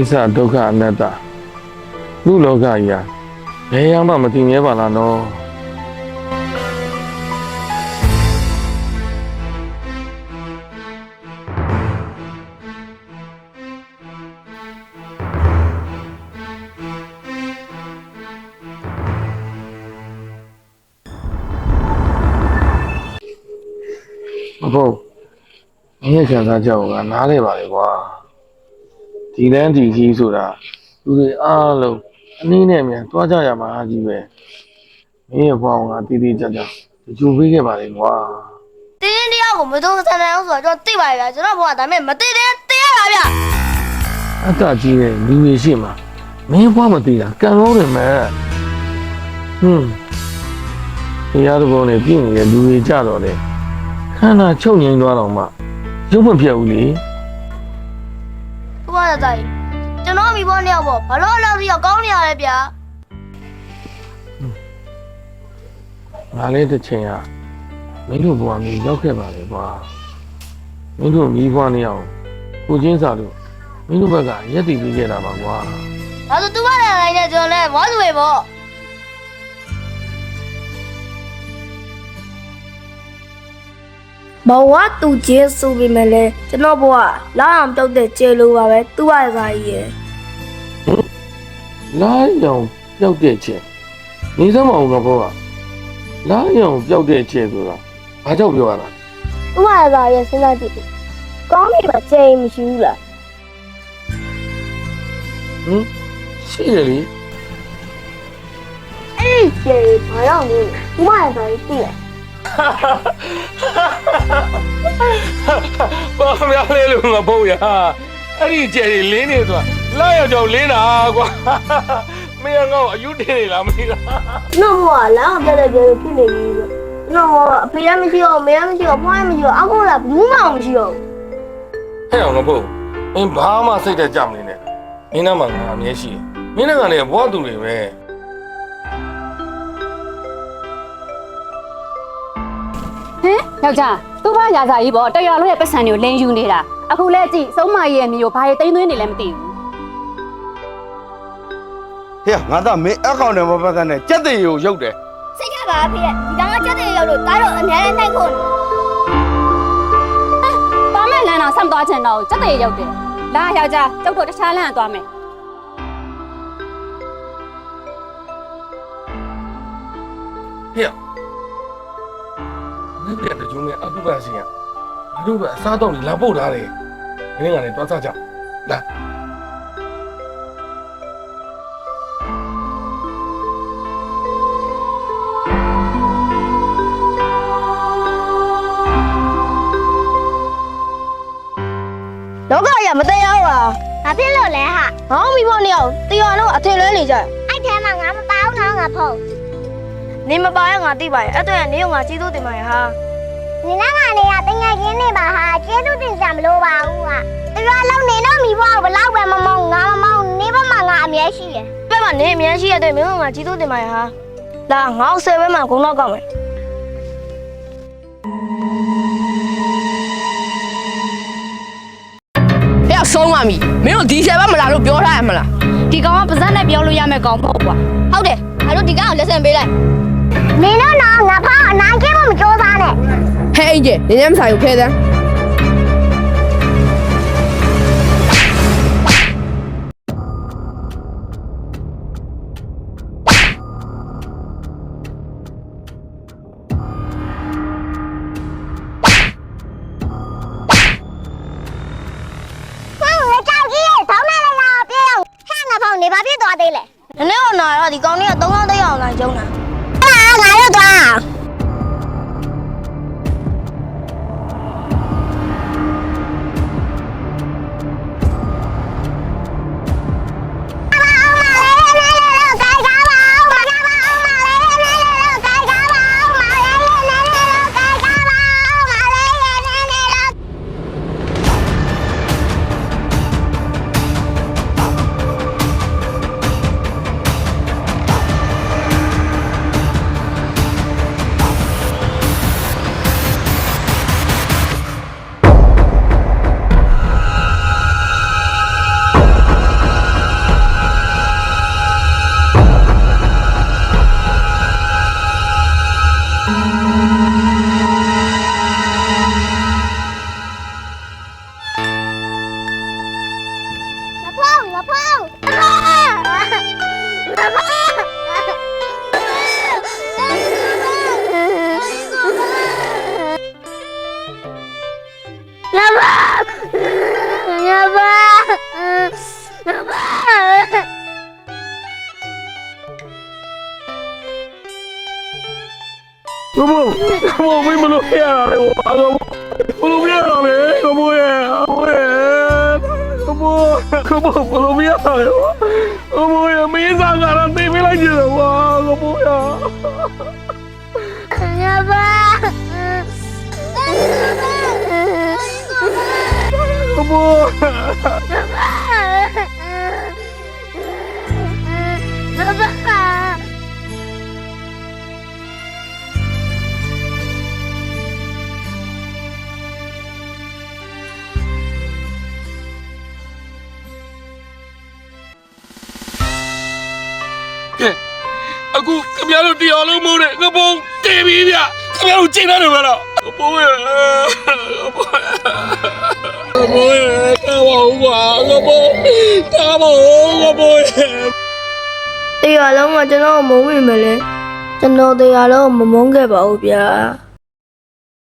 စ္စဒုက္ခအနတ္တလူလောကကြီးဟာဘယ်ရောက်မှမတည်မြဲပါလားနော်မဟုတ်မင်းရဲ့ခံစားချက်ကိုငါနားလဲပါလေကွာ ဒီလန်းဒီကြီးဆိုတာလူတွေအားလုံးအနည်းနဲ့မြန်တွားကြရမှာကြီးပဲမင်းရဲ့ဘဝကငါတည်တည်ကြကြကြိုပေးခဲ့ပါလေကွာတင်းတင်းတရားကိုမသုံးဆန်းနိုင်အောင်ဆိုတော့ကျွန်တော်သိပါရဲ့ဗျာကျွန်တော်ဘုရားဒါပေမဲ့မသိတဲ့တရားပါဗျာအတ္တကြီးတဲ့လူတွေရှိမှာမင်းဘဝမတည်တာကံလုံးတယ်မဲ့ဟွန်းတရားတော်နဲ့ပြည်နေတဲ့လူတွေကြတော့လေခန္ဓာချုပ်ငြိမ်သွားတော့မှရုပ်မပြတ်ဘူးလေဘု ရားသားကြီးကျွန်တော်မိဘနှစ်ယောက်ပေါ့ဘာလို့လောက်စီတော့ကောင်းနေရလဲဗျာငါလည်းတစ်ချိန်ကမင်းတို့ဘဝမျိုးရောက်ခဲ့ပါလေကွာမင်းတို့မိဘနှစ်ယောက်ကိုချင်းစာလို့မင်းတို့ဘက်ကရက်တည်ပြီးခဲ့တာပါကွာဒါဆိုသူမလည်းနိုင်နေကျွန်တော်လည်းမောစုပဲပေါ့ ဘဝတူချင်းဆိုပေမဲ့လည်းကျွန်တော်ဘဝလာအောင်တောက်တဲ့ကျေလိုပါပဲသူ့ဘာသာကြီးရဲ့လာရောင်ပျောက်တဲ့ချက်နေစမ်းမအောင်တော့ဘောကလာရောင်ပျောက်တဲ့ချက်ဆိုတာဘာကြောင့်ပြောရတာသူ့ဘာသာရဲ့စဉ်းစားကြည့်ကောင်းပြီမကျေမရှိဘူးလားဟမ်ရှိတယ်လေအဲ့ဒီကျေဘာရောက်နေလဲသူ့ဘာသာကြီးသိတယ် ဘာများလဲလို့ငါဘုံရအဲ့ဒီကျယ်ကြီးလင်းနေသွားလာရောင်ကြောင်လင်းတာကွာမင်းငါ့ကိုအယူတင်နေလားမသိတာကျွန်တော်ဘဝလာအောင်တောက်တဲ့ကျေလိုဖြစ်နေပြီဆိုကျွန်တော်ဘဝအဖေရမရှိတော့အမေရမရှိတော့ဖွားရမရှိတော့အကူလာဘူးမှမရှိတော့ဟဲ့အောင်ငါဘုံမင်းဘာမှစိတ်တက်ကြမနေနဲ့မင်းနာမှာငါအမြဲရှိတယ်မင်းနဲ့ကလည်းဘဝတူတွေပဲ ယောက်ျားသူ့ဘာရာဇာကြီးပေါ့တရွာလုံးရဲ့ပတ်စံတွေကိုလင်းယူနေတာအခုလဲကြည့်စုံမကြီးရဲ့မျိုးကိုဘာတွေတိမ့်သွင်းနေလဲမသိဘူးဟေ့ငါသားမင်းအကောင့်ထဲမှာပတ်သက်နဲ့ကြက်တေကိုရုပ်တယ်စိတ်ချပါဖေဒီကောင်ကကြက်တဲ့ရောက်လို့တားတော့အများနဲ့နိုင်ဖို့ပါမဲ့လမ်းတော့ဆက်မသွားချင်တော့ဘူးစက်တဲ့ရောက်တယ်လာယောက်ျားကျုပ်တို့တခြားလမ်းကသွားမယ် မင်းပြန်တကြုံနဲ့အတုပါစီကငါတို့ကအစားတော့လာပို့ထားတယ်မင်းကလည်းတွားစားကြလာလောကကြီးကမတရားဘူးလားဘာဖြစ်လို့လဲဟာငေါမိဘနှစ်ယောက်တရားတော့အထင်လွဲနေကြတယ်အဲ့ထဲမှာငါမပါဘူးနော်ငါဖု န်းနေမပါရငါသိပါရဲ့အဲ့တော့နေကငါကျေးဇူးတင်ပါရဲ့ဟာနေနာကနေရတငယ်ချင်းနေပါဟာကျေးဇူးတင်ကြမလို့ပါဘူးဟာတရားလုံးနေတော့မိဘကိုဘလောက်ပဲမမောင်းငါမမောင်းနေပါမှငါအမြဲရှိတယ်ဘက်မှာနေအများရှိရတဲ့မင်းကငါကျေးဇူးတင်ပါရဲ့ဟာလာငါ့ဆယ်ဘက်မှာဂုံတော့ကောက်မယ်ဟဲ့ဆုံးပါမီမင်းတို့ဒီဆယ်ဘက်မလာလို့ပြောထားရမလားဒီကောင်ကပါဇက်နဲ့ပြောလို့ရမယ့်ကောင်မဟုတ်ကွာဟုတ်တယ်ငါ တို့ဒီကောင်ကိုလက်ဆံပေးလိုက်နေတော့နော်ငါဖောင်းအနိုင်ကျင်းမကြိုးစားနဲ့ဟဲ့အင်ဂျင်နင်းနမဆိုင်ကိုဖဲတဲ့ဖောင်းလေကြောက်ကြီးရဲ့ထောင်းနေလာလာပြေးအောင်ဟဲ့ငါဖောင်းနေပါပြစ်သွားသေးလေနည်းနည်းတော့နာတော့ဒီကောင်လေးက Então, Leonardo. ဘဘဘမင်းမလို့ရတာလေဘာလို့ဘလို့ရတာလေဘဘရဲ့ဘဘရဲ့ ခုခင်ဗျားတို့တရားလုံးမုန်းတဲ့ငပုံတည်ပြီဗျခင်ဗျားတို့ချိန်တယ်မလားငပုံရဲ့ငပုံရဲ့တာဝဦးပါငပုံတာဝဦးငပုံရဲ့တရားလုံးကကျွန်တော်မုန်းမိမလဲကျွန်တော်တရားလုံးမမုန်းခဲ့ပါဘူးဗျာ